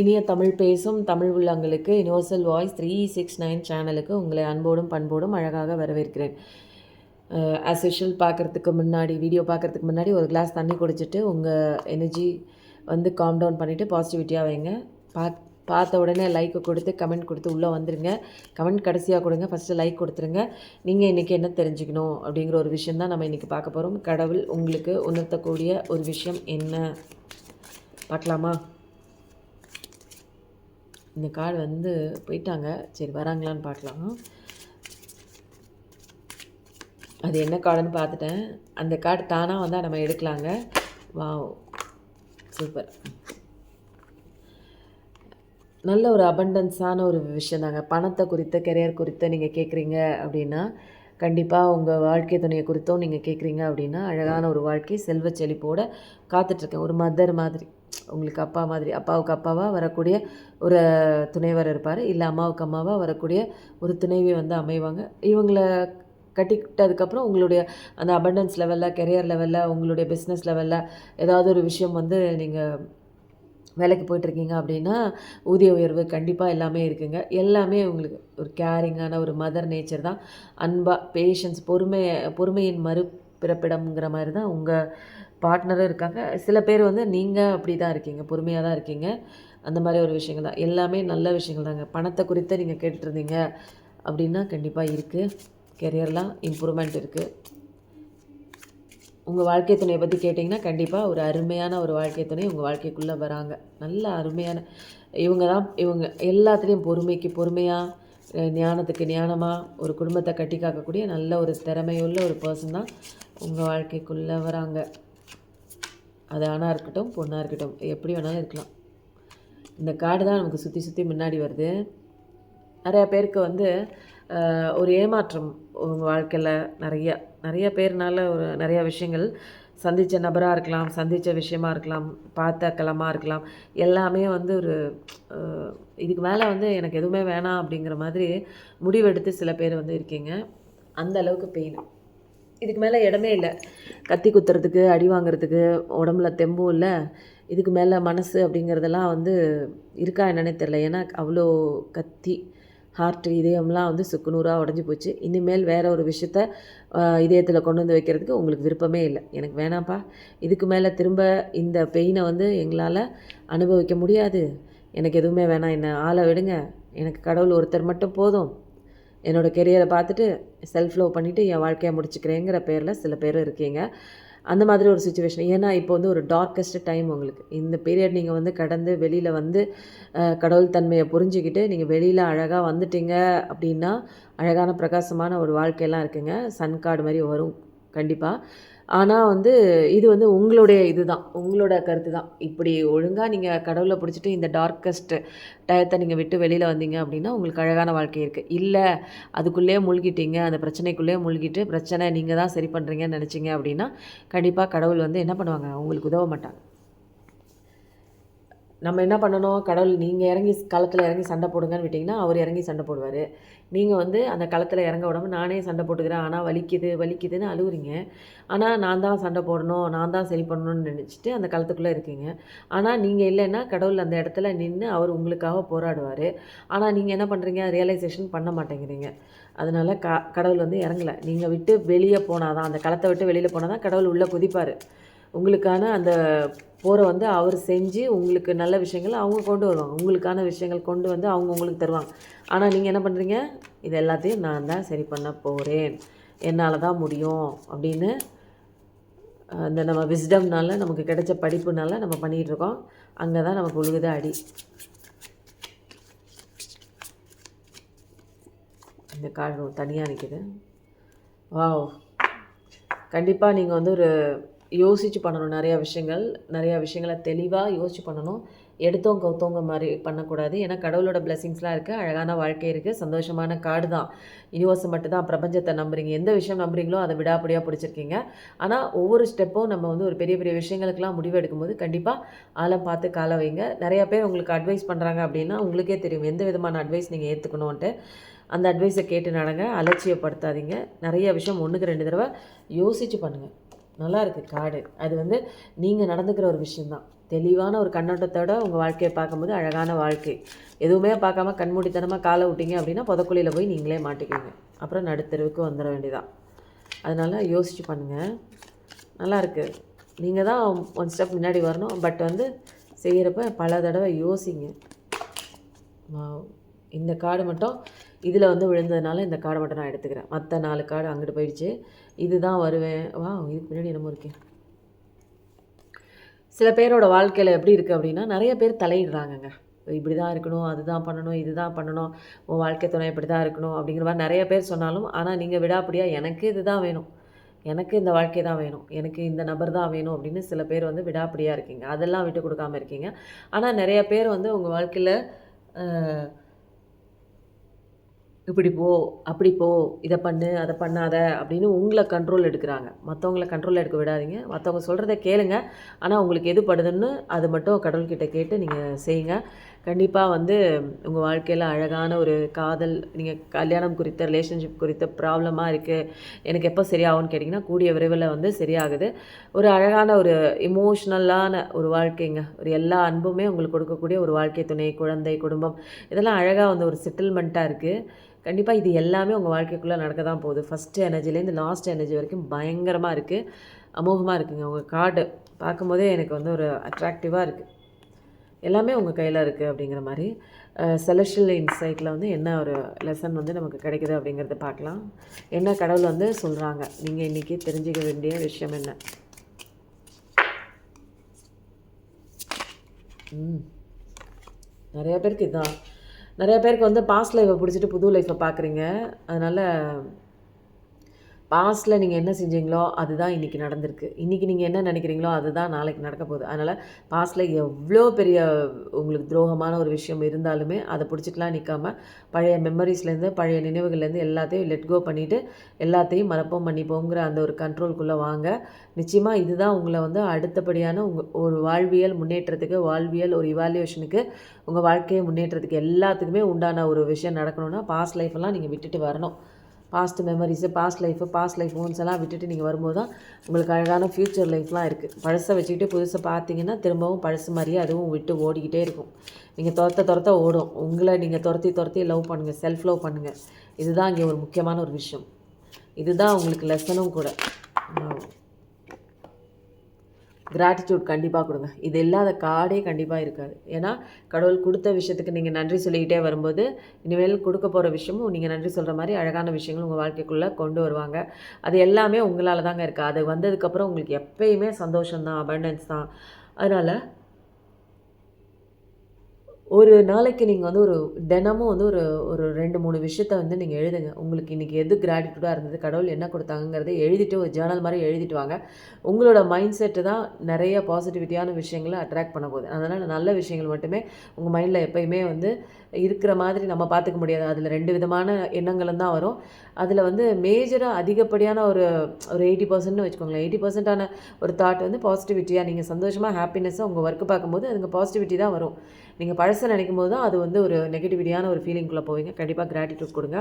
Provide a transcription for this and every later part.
இனிய தமிழ் பேசும் தமிழ் உள்ளங்களுக்கு universal voice three six nine சேனலுக்கு உங்களை அன்போடும் பண்போடும் அழகாக வரவேற்கிறேன். ஆஸ் யூஷுவல் பார்க்குறதுக்கு முன்னாடி வீடியோ பார்க்குறதுக்கு முன்னாடி ஒரு கிளாஸ் தண்ணி குடிச்சிட்டு உங்கள் எனர்ஜி வந்து காம் டவுன் பண்ணிவிட்டு பாசிட்டிவிட்டியாக வைங்க. பாத் பார்த்த உடனே லைக்கு கொடுத்து கமெண்ட் கொடுத்து உள்ளே வந்துடுங்க கமெண்ட் கடைசியாக கொடுங்க. ஃபஸ்ட்டு லைக் கொடுத்துருங்க. நீங்கள் இன்றைக்கி என்ன தெரிஞ்சுக்கணும் அப்படிங்கிற ஒரு விஷயம் தான் நம்ம இன்றைக்கி பார்க்க போகிறோம் கடவுள் உங்களுக்கு உணர்த்தக்கூடிய ஒரு விஷயம் என்ன? பார்க்கலாமா? இந்த கார்டு வந்து போயிட்டாங்க. சரி வராங்களான்னு பார்க்கலாம். அது என்ன கார்டுன்னு பார்த்துட்டேன். அந்த கார்டு தானாக வந்தால் நம்ம எடுக்கலாங்க. வாவ். சூப்பர். நல்ல ஒரு அபண்டன்ஸான ஒரு விஷயம் தாங்க. பணத்தை குறித்த கெரியர் குறித்த நீங்கள் கேட்குறீங்க அப்படின்னா கண்டிப்பாக உங்கள் வாழ்க்கை துணையை குறித்தும் நீங்கள் கேட்குறீங்க அப்படின்னா அழகான ஒரு வாழ்க்கை செல்வ செழிப்போடு காத்துட்ருக்கேன் ஒரு மதர் மாதிரி. உங்களுக்கு அப்பா மாதிரி அப்பாவுக்கு அப்பாவாக வரக்கூடிய ஒரு துணைவர் இருப்பார். இல்லை அம்மாவுக்கு அம்மாவாக வரக்கூடிய ஒரு துணைவி வந்து அமைவாங்க. இவங்கள கட்டிக்கிட்டதுக்கப்புறம் உங்களுடைய அந்த அபண்டன்ஸ் லெவலில் கெரியர் லெவலில் உங்களுடைய பிஸ்னஸ் லெவலில் ஏதாவது ஒரு விஷயம் வந்து நீங்கள் வேலைக்கு போயிட்டுருக்கீங்க அப்படின்னா ஊதிய உயர்வு கண்டிப்பாக எல்லாமே இருக்குங்க. எல்லாமே உங்களுக்கு ஒரு கேரிங்கான ஒரு மதர் நேச்சர் தான். அன்பாக பேஷன்ஸ் பொறுமை பொறுமையின் மறு பிறப்பிடம்ங்கிற மாதிரி தான் உங்கள் பார்ட்னரும் இருக்காங்க. சில பேர் வந்து நீங்கள் அப்படி தான் இருக்கீங்க பொறுமையாக தான் இருக்கீங்க. அந்த மாதிரி ஒரு விஷயங்கள் தான். எல்லாமே நல்ல விஷயங்கள் தாங்க. பணத்தை குறித்து நீங்கள் கேட்டுருந்தீங்க அப்படின்னா கண்டிப்பாக இருக்குது கெரியர்லாம் இம்ப்ரூவ்மெண்ட் இருக்குது உங்கள் வாழ்க்கை துணையை பற்றி கேட்டிங்கன்னா கண்டிப்பாக ஒரு அருமையான ஒரு வாழ்க்கை துணை உங்கள் வாழ்க்கைக்குள்ளே வராங்க. நல்ல அருமையான இவங்க தான் இவங்க எல்லாத்துலேயும் பொறுமைக்கு பொறுமையாக ஞானத்துக்கு ஞானமாக ஒரு குடும்பத்தை கட்டி காக்கக்கூடிய நல்ல ஒரு திறமையுள்ள ஒரு பர்சன் தான் உங்கள் வாழ்க்கைக்குள்ளே வராங்க. அது ஆணாக இருக்கட்டும் பொண்ணாக இருக்கட்டும் எப்படி வேணாலும் இருக்கலாம். இந்த காடு தான் நமக்கு சுற்றி சுற்றி முன்னாடி வருது. நிறையா பேருக்கு வந்து ஒரு ஏமாற்றம் உங்கள் வாழ்க்கையில் நிறையா நிறைய பேர்னால ஒரு நிறையா விஷயங்கள் சந்தித்த நபராக இருக்கலாம் சந்தித்த விஷயமா இருக்கலாம் பார்த்த களமாக இருக்கலாம் எல்லாமே வந்து ஒரு இதுக்கு மேலே வந்து எனக்கு எதுவுமே வேணாம் அப்படிங்கிற மாதிரி முடிவெடுத்து சில பேர் வந்து இருக்கீங்க. அந்த அளவுக்கு பெயின் இதுக்கு மேலே இடமே இல்லை. கத்தி குத்துறதுக்கு அடி வாங்குறதுக்கு உடம்புல தெம்பும் இல்லை. இதுக்கு மேலே மனசு அப்படிங்கிறதெல்லாம் வந்து இருக்கா என்னன்னே தெரில ஏன்னா அவ்வளோ கத்தி ஹார்ட் இதயம்லாம் வந்து சுக்குநூறாக உடஞ்சி போச்சு. இனிமேல் வேறு ஒரு விஷயத்த இதயத்தில் கொண்டு வந்து வைக்கிறதுக்கு உங்களுக்கு விருப்பமே இல்லை. எனக்கு வேணாம்ப்பா. இதுக்கு மேலே திரும்ப இந்த பெயினை வந்து எங்களால் அனுபவிக்க முடியாது. எனக்கு எதுவுமே வேணாம். என்னை ஆளை விடுங்க. எனக்கு கடவுள் ஒருத்தர் மட்டும் போதும். என்னோடய கெரியரை பார்த்துட்டு செல்ஃப் லவ் பண்ணிவிட்டு என் வாழ்க்கையை முடிச்சுக்கிறேங்கிற பேரில் சில பேர் இருக்கீங்க. அந்த மாதிரி ஒரு சுச்சுவேஷன் ஏன்னா இப்போ வந்து ஒரு டார்க்கஸ்ட் டைம் உங்களுக்கு. இந்த பீரியட் நீங்கள் வந்து கடந்து வெளியில் வந்து கடவுள் தன்மையை புரிஞ்சுக்கிட்டு நீங்கள் வெளியில் அழகாக வந்துட்டீங்க அப்படின்னா அழகான பிரகாசமான ஒரு வாழ்க்கையெல்லாம் இருக்குங்க. சன் கார்டு மாதிரி வரும். கண்டிப்பாக ஆனால் வந்து இது வந்து உங்களுடைய இது தான் உங்களோட கருத்து தான் இப்படி ஒழுங்காக நீங்கள் கடவுளை பிடிச்சிட்டு இந்த டார்க்கஸ்ட் டயத்தை நீங்கள் விட்டு வெளியில் வந்தீங்க அப்படின்னா உங்களுக்கு அழகான வாழ்க்கை இருக்குது இல்லை அதுக்குள்ளேயே மூழ்கிட்டீங்க அந்த பிரச்சனைக்குள்ளேயே மூழ்கிட்டு பிரச்சனை நீங்கள் தான் சரி பண்ணுறீங்கன்னு நினச்சிங்க அப்படின்னா கண்டிப்பாக கடவுள் வந்து என்ன பண்ணுவாங்க? உங்களுக்கு உதவ மாட்டாங்க. நம்ம என்ன பண்ணணும்? கடவுள் நீங்கள் இறங்கி களத்தில் இறங்கி சண்டை போடுங்கன்னு விட்டிங்கன்னா அவர் இறங்கி சண்டை போடுவார். நீங்கள் வந்து அந்த களத்தில் இறங்க விடாமல் நானே சண்டை போட்டுக்கிறேன். ஆனால் வலிக்குது வலிக்குதுன்னு அழுகுறீங்க ஆனால் நான் தான் சண்டை போடணும் நான் தான் சரி பண்ணணும்னு நினச்சிட்டு அந்த களத்துக்குள்ளே இருக்கீங்க. ஆனால் நீங்கள் இல்லைன்னா கடவுள் அந்த இடத்துல நின்று அவர் உங்களுக்காக போராடுவார். ஆனால் நீங்கள் என்ன பண்ணுறீங்க ரியலைசேஷன் பண்ண மாட்டேங்கிறீங்க. அதனால் க கடவுள் வந்து இறங்கலை. நீங்கள் விட்டு வெளியே போனால் தான் அந்த களத்தை விட்டு வெளியில் போனால் தான் கடவுள் உள்ளே குதிப்பார். உங்களுக்கான அந்த போரை வந்து அவர் செஞ்சு உங்களுக்கு நல்ல விஷயங்கள் அவங்க கொண்டு வருவாங்க. உங்களுக்கான விஷயங்கள் கொண்டு வந்து அவங்க உங்களுக்கு தருவாங்க. ஆனால் நீங்கள் என்ன பண்ணுறீங்க இது எல்லாத்தையும் நான் தான் சரி பண்ண போகிறேன் என்னால் தான் முடியும் அப்படின்னு அந்த நம்ம விஸ்டம்னால நமக்கு கிடைச்ச படிப்புனால நம்ம பண்ணிகிட்ருக்கோம் அங்கே தான் நமக்கு உழுகுத அடி. இந்த கார்டு தனியாக நிற்கிது வாவ். கண்டிப்பாக நீங்கள் வந்து ஒரு யோசித்து பண்ணணும் நிறையா விஷயங்கள் நிறையா விஷயங்களை தெளிவாக யோசித்து பண்ணணும். எடுத்தவங்க கவுத்தவங்க மாதிரி பண்ணக்கூடாது. ஏன்னா கடவுளோட பிளெஸிங்ஸ்லாம் இருக்குது அழகான வாழ்க்கை இருக்குது சந்தோஷமான காடு தான். யூனிவர்ஸை மட்டும்தான் பிரபஞ்சத்தை நம்புறீங்க. எந்த விஷயம் நம்புறீங்களோ அதை விடாப்படியாக பிடிச்சிருக்கீங்க. ஆனால் ஒவ்வொரு ஸ்டெப்பும் நம்ம வந்து ஒரு பெரிய பெரிய விஷயங்களுக்கெல்லாம் முடிவு எடுக்கும்போது கண்டிப்பாக ஆளை பார்த்து கால வைங்க. நிறையா பேர் உங்களுக்கு அட்வைஸ் பண்ணுறாங்க அப்படின்னா உங்களுக்கே தெரியும். எந்த விதமான அட்வைஸ் நீங்கள் ஏற்றுக்கணுன்ட்டு அந்த அட்வைஸை கேட்டு நடங்க. அலட்சியப்படுத்தாதீங்க. நிறைய விஷயம் ஒன்றுக்கு ரெண்டு தடவை யோசித்து பண்ணுங்கள் நல்லா இருக்குது காடு. அது வந்து நீங்கள் நடந்துக்கிற ஒரு விஷயந்தான் தெளிவான ஒரு கண்ணோட்டத்தோட உங்கள் வாழ்க்கையை பார்க்கும்போது அழகான வாழ்க்கை. எதுவுமே பார்க்காம கண்மூடித்தனமாக காலை விட்டீங்க அப்படின்னா புதக்குழியில் போய் நீங்களே மாட்டிக்குவீங்க. அப்புறம் நடுத்தெருவுக்கு வந்துட வேண்டியதான் அதனால் யோசிச்சு பண்ணுங்கள் நல்லா இருக்குது நீங்கள் தான் ஒன் ஸ்டெப் முன்னாடி வரணும். பட் வந்து செய்கிறப்ப பல தடவை யோசிங்க. இந்த காடு மட்டும் இதில் வந்து விழுந்ததுனால இந்த கார்டை மட்டும் நான் எடுத்துக்கிறேன். மற்ற நாலு கார்டு அங்கிட்டு போயிடுச்சு. இதுதான் வருவேன். வா இதுக்கு பின்னாடி என்னமோ இருக்கேன் சில பேரோட வாழ்க்கையில் எப்படி இருக்குது அப்படின்னா நிறைய பேர் தலையிடுறாங்கங்க. இப்படி தான் இருக்கணும் அதுதான் பண்ணணும் இதுதான் பண்ணணும் உன் வாழ்க்கை துணை இப்படி தான் இருக்கணும் அப்படிங்கிற மாதிரி நிறைய பேர் சொன்னாலும் ஆனால் நீங்கள் விடாப்படியாக எனக்கு இதுதான் வேணும். எனக்கு இந்த வாழ்க்கை தான் வேணும். எனக்கு இந்த நபர் தான் வேணும் அப்படின்னு சில பேர் வந்து விடாப்படியாக இருக்கீங்க. அதெல்லாம் விட்டு கொடுக்காம இருக்கீங்க. ஆனால் நிறைய பேர் வந்து உங்கள் வாழ்க்கையில் இப்படி போ அப்படி போ இதை பண்ணு அதை பண்ணாத அப்படின்னு உங்களை கண்ட்ரோல் எடுக்கிறாங்க. மற்றவங்கள கண்ட்ரோல் எடுக்க விடாதீங்க. மற்றவங்க சொல்கிறத கேளுங்க. ஆனால் உங்களுக்கு எது படுதுன்னு அது மட்டும் கடவுள்கிட்ட கேட்டு நீங்கள் செய்யுங்க. கண்டிப்பாக வந்து உங்கள் வாழ்க்கையில் அழகான ஒரு காதல் நீங்கள் கல்யாணம் குறித்த ரிலேஷன்ஷிப் குறித்த ப்ராப்ளமாக இருக்குது எனக்கு எப்போ சரியாகும்னு கேட்டிங்கன்னா கூடிய விரைவில் வந்து சரியாகுது. ஒரு அழகான ஒரு இமோஷ்னலான ஒரு வாழ்க்கைங்க. ஒரு எல்லா அன்புமே உங்களுக்கு கொடுக்கக்கூடிய ஒரு வாழ்க்கை துணை குழந்தை குடும்பம். இதெல்லாம் அழகாக வந்து ஒரு செட்டில்மெண்ட்டாக இருக்குது கண்டிப்பாக இது எல்லாமே உங்கள் வாழ்க்கைக்குள்ளே நடக்க தான் போகுது ஃபஸ்ட்டு எனர்ஜிலேருந்து லாஸ்ட் எனர்ஜி வரைக்கும் பயங்கரமாக இருக்குது அமோகமாக இருக்குங்க. உங்கள் கார்டு பார்க்கும்போதே எனக்கு வந்து ஒரு அட்ராக்டிவாக இருக்குது எல்லாமே உங்கள் கையில் இருக்குது அப்படிங்கிற மாதிரி. செலஷியல் இன்சைட்டில் வந்து என்ன ஒரு லெசன் வந்து நமக்கு கிடைக்குது அப்படிங்கிறத பார்க்கலாம். என்ன கடவுள் வந்து சொல்கிறாங்க நீங்கள் இன்றைக்கி தெரிஞ்சுக்க வேண்டிய விஷயம் என்ன? ம். நிறைய பேருக்கு இதுதான் நிறைய பேருக்கு வந்து பாஸ்ட் லைஃப்பை பிடிச்சிட்டு புது லைஃப்பை பார்க்குறீங்க. அதனால் பாஸ்ட்டில் நீங்கள் என்ன செஞ்சீங்களோ அதுதான் இன்றைக்கி நடந்திருக்கு. இன்றைக்கி நீங்கள் என்ன நினைக்கிறீங்களோ அதுதான் நாளைக்கு நடக்க போகுது. அதனால் பாஸ்ட்டில் எவ்வளோ பெரிய உங்களுக்கு துரோகமான ஒரு விஷயம் இருந்தாலுமே அதை பிடிச்சிக்கலாம் நிற்காம பழைய மெமரிஸ்லேருந்து பழைய நினைவுகள்லேருந்து எல்லாத்தையும் லெட் கோ பண்ணிவிட்டு எல்லாத்தையும் மறப்போம் மன்னிப்போங்கிற அந்த ஒரு கண்ட்ரோல்குள்ளே வாங்க. நிச்சயமாக இதுதான் உங்களை வந்து அடுத்தபடியான உங்கள் ஒரு வாழ்வியல் முன்னேற்றத்துக்கு வாழ்வியல் ஒரு இவாலுவேஷனுக்கு உங்கள் வாழ்க்கையை முன்னேற்றத்துக்கு எல்லாத்துக்குமே உண்டான ஒரு விஷயம் நடக்கணும்னா பாஸ்ட் லைஃப்பெல்லாம் நீங்கள் விட்டுட்டு வரணும். Past memories past life past life ones எல்லாம் விட்டுட்டு நீங்கள் வரும்போது தான் உங்களுக்கு அழகான ஃப்யூச்சர் லைஃப்லாம் இருக்குது பழசை வச்சுக்கிட்டு புதுசை பார்த்தீங்கன்னா திரும்பவும் பழசு மாதிரியே அதுவும் விட்டு ஓடிக்கிட்டே இருக்கும். நீங்கள் துரத்த துரத்த ஓடும். உங்களை நீங்கள் துரத்தி துரத்தி லவ் பண்ணுங்கள் செல்ஃப் லவ் பண்ணுங்கள் இதுதான் இங்கே ஒரு முக்கியமான ஒரு விஷயம். இதுதான் உங்களுக்கு லெசனும் கூட. கிராட்டிடியூட் கண்டிப்பாக கொடுங்க. இது இல்லாத கார்டே கண்டிப்பாக இருக்காது. ஏன்னா கடவுள் கொடுத்த விஷயத்துக்கு நீங்கள் நன்றி சொல்லிக்கிட்டே வரும்போது இனிமேல் கொடுக்க போகிற விஷயமும் நீங்கள் நன்றி சொல்கிற மாதிரி அழகான விஷயங்கள் உங்கள் வாழ்க்கைக்குள்ளே கொண்டு வருவாங்க. அது எல்லாமே உங்களால் தாங்க இருக்குது அது வந்ததுக்கப்புறம் உங்களுக்கு எப்பயுமே சந்தோஷம்தான் அபண்டன்ஸ் தான். அதனால் ஒரு நாளைக்கு நீங்கள் வந்து ஒரு தினமும் வந்து ஒரு ஒரு ரெண்டு மூணு விஷயத்த வந்து நீங்கள் எழுதுங்க. உங்களுக்கு இன்றைக்கி எது கிராட்டிடியூடாக இருந்தது கடவுள் என்ன கொடுத்தாங்கிறத எழுதிட்டு ஒரு ஜேர்னல் மாதிரி எழுதிட்டு வாங்க. உங்களோட மைண்ட் செட்டு தான் நிறைய பாசிட்டிவிட்டியான விஷயங்களை அட்ராக்ட் பண்ண போகுது. அதனால் நல்ல விஷயங்கள் மட்டுமே உங்கள் மைண்டில் எப்பயுமே வந்து இருக்கிற மாதிரி நம்ம பார்த்துக்க முடியாது. அதில் ரெண்டு விதமான எண்ணங்களும் தான் வரும். அதில் வந்து மேஜராக அதிகப்படியான ஒரு ஒரு எயிட்டி பர்சன்ட்னு வச்சுக்கோங்களேன். எயிட்டி பர்சன்டான ஒரு தாட் வந்து பாசிட்டிவிட்டியாக நீங்கள் சந்தோஷமாக ஹாப்பினஸ்ஸாக உங்கள் ஒர்க்கு பார்க்கும்போது அதுங்க பாசிட்டிவிட்டி தான் வரும். நீங்கள் பழசை நினைக்கும் போது தான் அது வந்து ஒரு நெகட்டிவிட்டியான ஒரு ஃபீலிங்குள்ளே போவீங்க. கண்டிப்பாக கிராட்டிடியூட் கொடுங்க.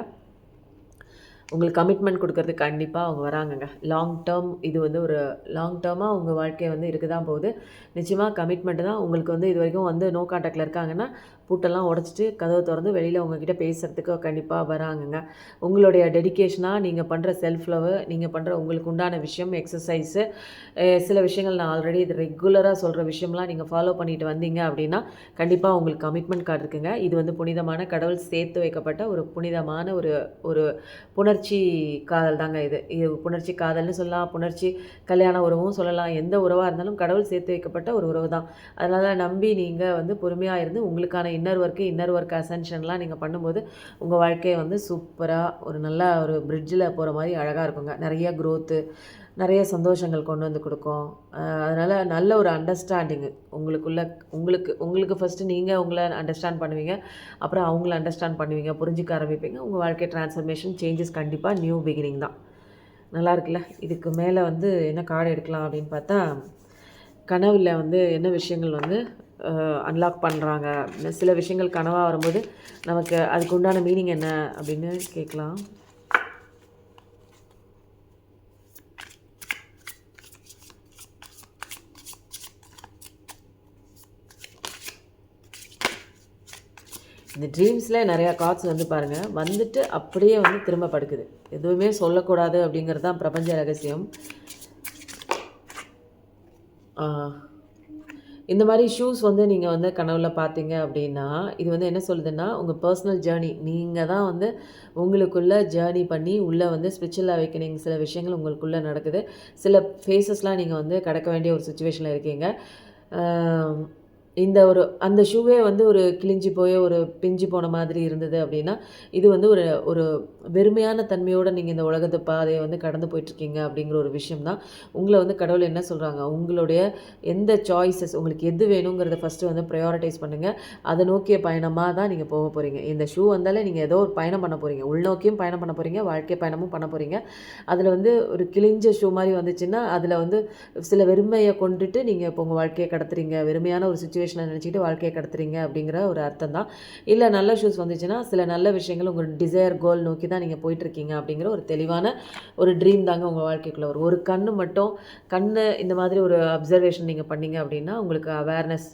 உங்களுக்கு கமிட்மெண்ட் கொடுக்கறது கண்டிப்பாக அவங்க வராங்கங்க. லாங் டேர்ம் இது வந்து ஒரு லாங் டேர்மாக உங்கள் வாழ்க்கை வந்து இருக்க தான் போகுது. நிச்சயமாக கமிட்மெண்ட் தான் உங்களுக்கு வந்து இது வரைக்கும் வந்து நோ காண்டாக்டில் இருக்காங்கன்னா பூட்டெல்லாம் உடச்சிட்டு கதவை திறந்து வெளியில் உங்ககிட்ட பேசுகிறதுக்கு கண்டிப்பாக வராங்கங்க. உங்களுடைய டெடிகேஷனாக நீங்கள் பண்ணுற செல்ஃப் லவ் நீங்கள் பண்ணுற உங்களுக்கு உண்டான விஷயம் எக்ஸசைஸு சில விஷயங்கள் நான் ஆல்ரெடி இது ரெகுலராக சொல்கிற விஷயம்லாம் நீங்கள் ஃபாலோ பண்ணிட்டு வந்தீங்க அப்படின்னா கண்டிப்பாக உங்களுக்கு கமிட்மெண்ட் கார்டு இருக்குங்க. இது வந்து புனிதமான கடவுள் சேர்த்து வைக்கப்பட்ட ஒரு புனிதமான ஒரு ஒரு புணர்ச்சி காதல் தாங்க இது. இது புணர்ச்சி காதல்னு சொல்லலாம் புணர்ச்சி கல்யாண உறவும் சொல்லலாம். எந்த உறவாக இருந்தாலும் கடவுள் சேர்த்து வைக்கப்பட்ட ஒரு உறவு தான் அதனால் நம்பி நீங்கள் வந்து பொறுமையாக இருந்து உங்களுக்கான இன்னர் ஒர்க்கு இன்னர் ஒர்க் அசென்ஷன்லாம் நீங்கள் பண்ணும்போது உங்கள் வாழ்க்கையை வந்து சூப்பராக ஒரு நல்ல ஒரு பிரிட்ஜில் போகிற மாதிரி அழகாக இருக்குங்க. நிறைய க்ரோத்து நிறைய சந்தோஷங்கள் கொண்டு வந்து கொடுக்கும். அதனால் நல்ல ஒரு அண்டர்ஸ்டாண்டிங்கு உங்களுக்குள்ள உங்களுக்கு உங்களுக்கு ஃபஸ்ட்டு நீங்கள் உங்களை அண்டர்ஸ்டாண்ட் பண்ணுவீங்க. அப்புறம் அவங்கள அண்டர்ஸ்டாண்ட் பண்ணுவீங்க புரிஞ்சிக்க ஆரம்பிப்பீங்க. உங்கள் வாழ்க்கை டிரான்ஸ்ஃபர்மேஷன் சேஞ்சஸ் கண்டிப்பாக நியூ பிகினிங் தான். நல்லா இருக்குல்ல? இதுக்கு மேலே வந்து என்ன கார்டு எடுக்கலாம் அப்படின்னு பார்த்தா கனவில் வந்து என்ன விஷயங்கள் வந்து அன்லாக் பண்ணுறாங்க சில விஷயங்கள் கனவாக வரும்போது நமக்கு அதுக்கு உண்டான மீனிங் என்ன அப்படின்னு கேட்கலாம். இந்த ட்ரீம்ஸில் நிறையா கார்ட்ஸ் வந்து பாருங்கள் வந்துட்டு அப்படியே வந்து திரும்ப படுக்குது. எதுவுமே சொல்லக்கூடாது அப்படிங்கிறது தான் பிரபஞ்ச ரகசியம். இந்த மாதிரி ஷூஸ் வந்து நீங்கள் வந்து கனவுல பார்த்தீங்க அப்படின்னா இது வந்து என்ன சொல்லுதுன்னா உங்கள் பர்சனல் ஜேர்னி நீங்கள் தான் வந்து உங்களுக்குள்ளே ஜேர்னி பண்ணி உள்ளே வந்து ஸ்பிரிச்சுவல் அவைக்கனிங் சில விஷயங்கள் உங்களுக்குள்ளே நடக்குது. சில ஃபேஸஸ்லாம் நீங்கள் வந்து கடக்க வேண்டிய ஒரு சுச்சுவேஷனில் இருக்கீங்க. இந்த ஒரு அந்த ஷூவே வந்து ஒரு கிழிஞ்சி போய் ஒரு பிஞ்சு போன மாதிரி இருந்தது அப்படின்னா இது வந்து ஒரு ஒரு வெறுமையான தன்மையோடு நீங்கள் இந்த உலகத்து பாதையை வந்து கடந்து போயிட்டுருக்கீங்க அப்படிங்கிற ஒரு விஷயம் தான் உங்களை வந்து கடவுள் என்ன சொல்கிறாங்க உங்களுடைய எந்த சாய்ஸஸ் உங்களுக்கு எது வேணுங்கிறத ஃபஸ்ட்டு வந்து ப்ரையாரிட்டைஸ் பண்ணுங்கள் அதை நோக்கிய பயணமாக தான் நீங்கள் போக போகிறீங்க இந்த ஷூ வந்தாலே நீங்கள் ஏதோ ஒரு பயணம் பண்ண போகிறீங்க உள்நோக்கியும் பயணம் பண்ண போகிறீங்க வாழ்க்கை பயணமும் பண்ண போகிறீங்க அதில் வந்து ஒரு கிழிஞ்ச ஷூ மாதிரி வந்துச்சுன்னா அதில் வந்து சில வெறுமையை கொண்டுட்டு நீங்கள் இப்போ உங்கள் வாழ்க்கையை கடத்துறீங்க. வெறுமையான ஒரு சுச்சுவேஷன் நினச்சிக்கிட்டு வாழ்க்கையை கடத்துறீங்க அப்படிங்கிற ஒரு அர்த்தம் தான் இல்லை நல்ல ஷூஸ் வந்துச்சுன்னா சில நல்ல விஷயங்கள் உங்கள் டிசையர் கோல் நோக்கி தான் நீங்கள் போயிட்டுருக்கீங்க அப்படிங்கிற ஒரு தெளிவான ஒரு ட்ரீம் தாங்க உங்கள் வாழ்க்கைக்குள்ளே வரும். ஒரு கண்ணு மட்டும் கண்ணு இந்த மாதிரி ஒரு அப்சர்வேஷன் நீங்கள் பண்ணீங்க அப்படின்னா உங்களுக்கு அவேர்னஸ்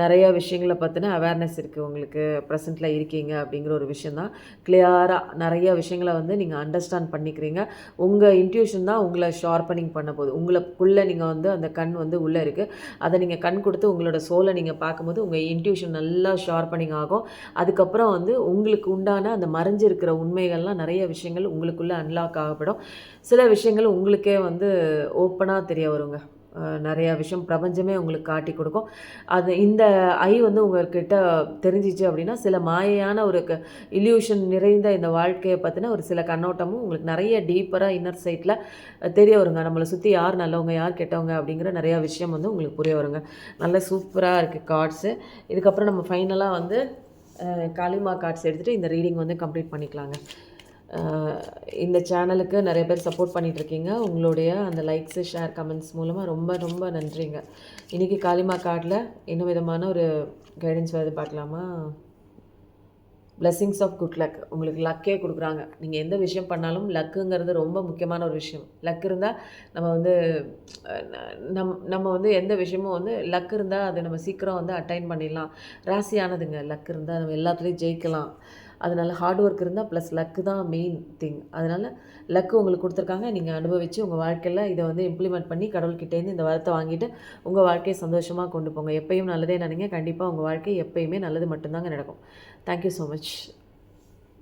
நிறைய விஷயங்களை பற்றின அவேர்னஸ் இருக்குது உங்களுக்கு ப்ரெசண்ட்டில் இருக்கீங்க அப்படிங்கிற ஒரு விஷயந்தான் கிளியராக நிறைய விஷயங்களை வந்து நீங்கள் அண்டர்ஸ்டாண்ட் பண்ணிக்கிறீங்க. உங்கள் இன்ட்யூஷன் தான் உங்களை ஷார்ப்பனிங் பண்ண போகுது. உங்களுக்குள்ளே நீங்கள் வந்து அந்த கண் வந்து உள்ளே இருக்குது அதை நீங்கள் கண் கொடுத்து உங்களோட சோலை நீங்கள் பார்க்கும்போது உங்கள் இன்ட்யூஷன் நல்லா ஷார்ப்பனிங் ஆகும். அதுக்கப்புறம் வந்து உங்களுக்கு உண்டான அந்த மறைஞ்சிருக்கிற உண்மைகள்லாம் நிறைய விஷயங்கள் உங்களுக்குள்ளே அன்லாக் ஆகப்படும். சில விஷயங்கள் உங்களுக்கே வந்து ஓப்பனாக தெரிய வருங்க. நிறையா விஷயம் பிரபஞ்சமே உங்களுக்கு காட்டி கொடுக்கும். அது இந்த ஐ வந்து உங்கள்கிட்ட தெரிஞ்சிச்சு அப்படின்னா சில மாயையான ஒரு க இல்யூஷன் நிறைந்த இந்த வாழ்க்கையை பற்றின ஒரு சில கண்ணோட்டமும் உங்களுக்கு நிறைய டீப்பராக இன்னர் சைட்டில் தெரிய வருங்க. நம்மளை சுற்றி யார் நல்லவங்க யார் கெட்டவங்க அப்படிங்கிற நிறையா விஷயம் வந்து உங்களுக்கு புரிய வருங்க. நல்ல சூப்பராக இருக்குது கார்ட்ஸு இதுக்கப்புறம் நம்ம ஃபைனலாக வந்து காளிமா கார்ட்ஸ் எடுத்துகிட்டு இந்த ரீடிங் வந்து கம்ப்ளீட் பண்ணிக்கலாங்க. இந்த சேனலுக்கு நிறைய பேர் சப்போர்ட் பண்ணிகிட்ருக்கீங்க உங்களுடைய அந்த லைக்ஸு ஷேர் கமெண்ட்ஸ் மூலமாக ரொம்ப ரொம்ப நன்றிங்க. இன்றைக்கி காளிமா கார்டில் இன்னும் விதமான ஒரு கைடன்ஸ் வருது பார்க்கலாமா? Blessings ஆஃப் குட் லக் உங்களுக்கு லக்கே கொடுக்குறாங்க. நீங்கள் எந்த விஷயம் பண்ணாலும் லக்குங்கிறது ரொம்ப முக்கியமான ஒரு விஷயம். லக் இருந்தால் நம்ம வந்து நம் நம்ம வந்து எந்த விஷயமும் வந்து லக் இருந்தால் அதை நம்ம சீக்கிரம் வந்து அட்டைன் பண்ணிடலாம். ராசியானதுங்க. லக் இருந்தால் நம்ம எல்லாத்துலேயும் ஜெயிக்கலாம். அதனால் ஹார்ட் ஒர்க் இருந்தால் ப்ளஸ் லக்கு தான் மெயின் திங் அதனால் லக்கு உங்களுக்கு கொடுத்துருக்காங்க. நீங்கள் அனுபவித்து உங்கள் வாழ்க்கையில் இதை வந்து இம்ப்ளிமெண்ட் பண்ணி கடவுள்கிட்டேருந்து இந்த வரத்தை வாங்கிட்டு உங்கள் வாழ்க்கையை சந்தோஷமாக கொண்டு போங்க. எப்பயும் நல்லதே நினைங்க. கண்டிப்பாக உங்கள் வாழ்க்கை எப்பயுமே நல்லது மட்டும்தாங்க நடக்கும். Thank you so much